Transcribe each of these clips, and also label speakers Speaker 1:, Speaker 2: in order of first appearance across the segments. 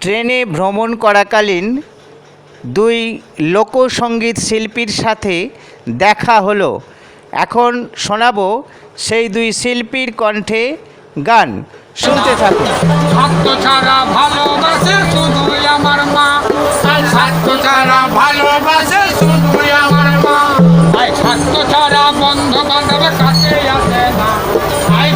Speaker 1: ট্রেনে ভ্রমণ করাকালীন দুই লোকসঙ্গীত শিল্পীর সাথে দেখা হলো। এখন শোনাবো সেই দুই শিল্পীর কণ্ঠে গান। শুনতে থাকুন।
Speaker 2: ছাড়া ভালোবাসে শুধু আমার মা। ভালোবাসে শুধু আমার মা। বন্ধু বান্ধব কাছে আসে না। আই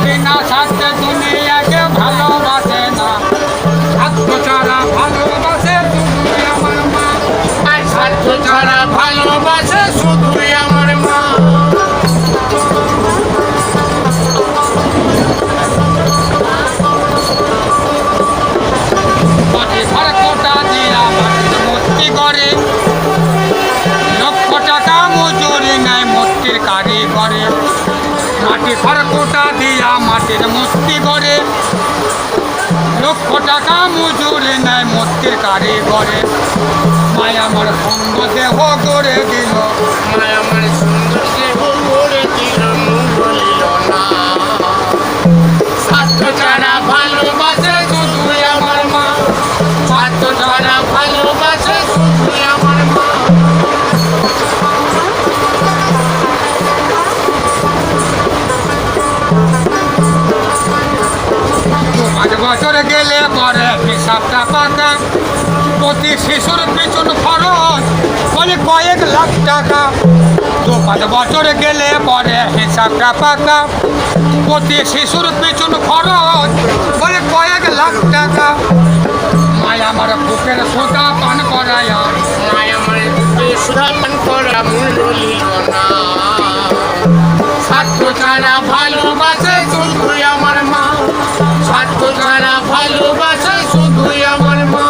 Speaker 2: কারি করে। মাটি ঘর কোটা দিয়া মাটির মূর্তি করে লক্ষ টাকা মজুরি নেয় মূর্তির কারি করে আমার সঙ্গ দেহ করে দিল।
Speaker 3: সুন্দর দেহ গড়ে দিল ভালোবাসে আমার মা। ভালোবাসে আমার
Speaker 2: বছর গেলে পরে হিসাবটা পাতা প্রতি শিশুর পিছন খরচ বলে কয়েক লাখ টাকা। দু পাঁচ বছর গেলে পরে হিসাবটা পাকা প্রতি শিশুর পিছন খরচ বলে কয়েক লাখ টাকা। মায় আমার বুকের সোটা পান করায়।
Speaker 3: মায় আমার বুকে সুধা পান করা মূল ভালোবাসে স্বার্থ ছাড়া ভালোবাসে শুধু আমার মা।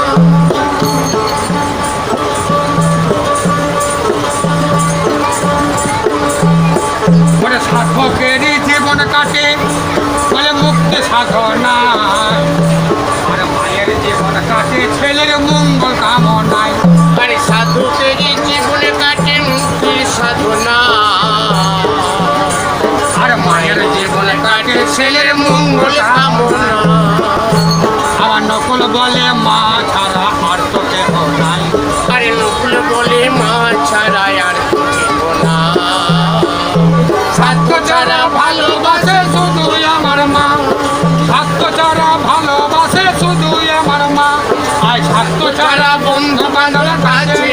Speaker 2: সাধকেরই জীবন কাটে, বলে মুক্তি সাধনা। আর মায়ের জীবন কাটে, ছেলের মঙ্গল কামনায়।
Speaker 3: আরে সাধুকেরই জীবনে কাটে, মুক্তি সাধনা।
Speaker 2: আর মায়ের জীবন কাটে, ছেলের মঙ্গল আরে
Speaker 3: নকুল বলে মা ছাড়া আর কিছু না।
Speaker 2: স্বার্থ ছাড়া ভালোবাসে শুধু আমার মা। স্বার্থ ছাড়া ভালোবাসে শুধু আমার মা। আর স্বার্থ ছাড়া বন্ধু বান্ধব কাছে